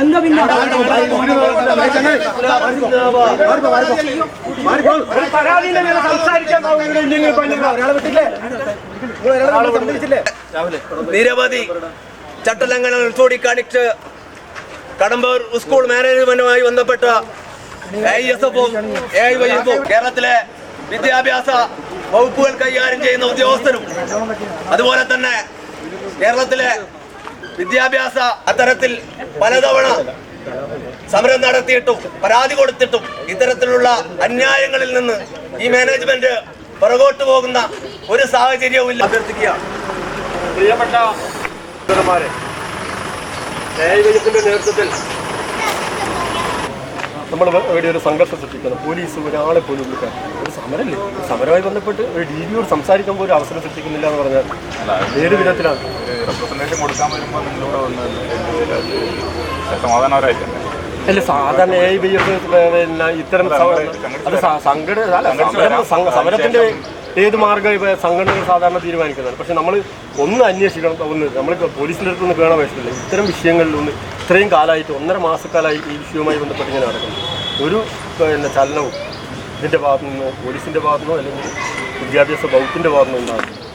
എന്താ പിന്നെ നിരവധി ചട്ടലംഘനങ്ങൾ ചൂടിക്കാണിച്ച് കടമ്പൂർ സ്കൂൾ മാനേജ്മെന്റുമായി ബന്ധപ്പെട്ട ഐ എസ് എ വൈ എഫും കേരളത്തിലെ വിദ്യാഭ്യാസ വകുപ്പുകൾ കൈകാര്യം ചെയ്യുന്ന ഉദ്യോഗസ്ഥരും അതുപോലെ തന്നെ കേരളത്തിലെ വിദ്യാഭ്യാസ അത്തരത്തിൽ പലതവണ സമരം നടത്തിയിട്ടും പരാതി കൊടുത്തിട്ടും ഇത്തരത്തിലുള്ള അന്യായങ്ങളിൽ നിന്ന് ഈ മാനേജ്മെന്റ് പുറകോട്ട് പോകുന്ന ഒരു സാഹചര്യവും ഇല്ല. അഭ്യർത്ഥിക്കുകയാണ് പ്രിയപ്പെട്ട നേതൃത്വത്തിൽ നമ്മൾ ഇവിടെ ഒരു സംഘർഷം സൃഷ്ടിക്കണം പോലീസ് ഒരാളെ പോലും വിളിക്കാൻ. ഒരു സമരമല്ലേ സമരമായി ബന്ധപ്പെട്ട് ഒരു ഡി ഡിയോട് സംസാരിക്കാൻ പോലും അവസരം സൃഷ്ടിക്കുന്നില്ല എന്ന് പറഞ്ഞാൽ ഏത് വിധത്തിലാണ്. റെപ്രസെന്റേഷൻ കൊടുക്കാൻ വരുമ്പോൾ നിങ്ങളിവിടെ വന്നത് സമാധാനപരമായിട്ട് തന്നെ അല്ല സാധാരണ എ ബി എഫ് പിന്നെ ഇത്തരം അത് സംഘടന അല്ല സമരത്തിന്റെ ഏത് മാർഗം ഇപ്പോൾ സംഘടനകൾ സാധാരണ തീരുമാനിക്കുന്നതാണ്. പക്ഷെ നമ്മൾ ഒന്ന് അന്വേഷിക്കണം ഒന്ന് നമ്മൾ പോലീസിന്റെ അടുത്തൊന്ന് കേണ വേണം ആവശ്യമില്ല ഇത്തരം വിഷയങ്ങളിലൊന്ന് ഇത്രയും കാലമായിട്ട് ഒന്നര മാസക്കാലമായി ഈ വിഷയവുമായി ബന്ധപ്പെട്ട് ഇങ്ങനെ നടക്കുന്നു. ഒരു പിന്നെ ചലനവും ഇതിന്റെ ഭാഗത്തു പോലീസിന്റെ പോലീസിന്റെ ഭാഗത്തു നിന്നോ അല്ലെങ്കിൽ വിദ്യാഭ്യാസ വകുപ്പിന്റെ ഭാഗത്തു നിന്നോ ഉണ്ടാകും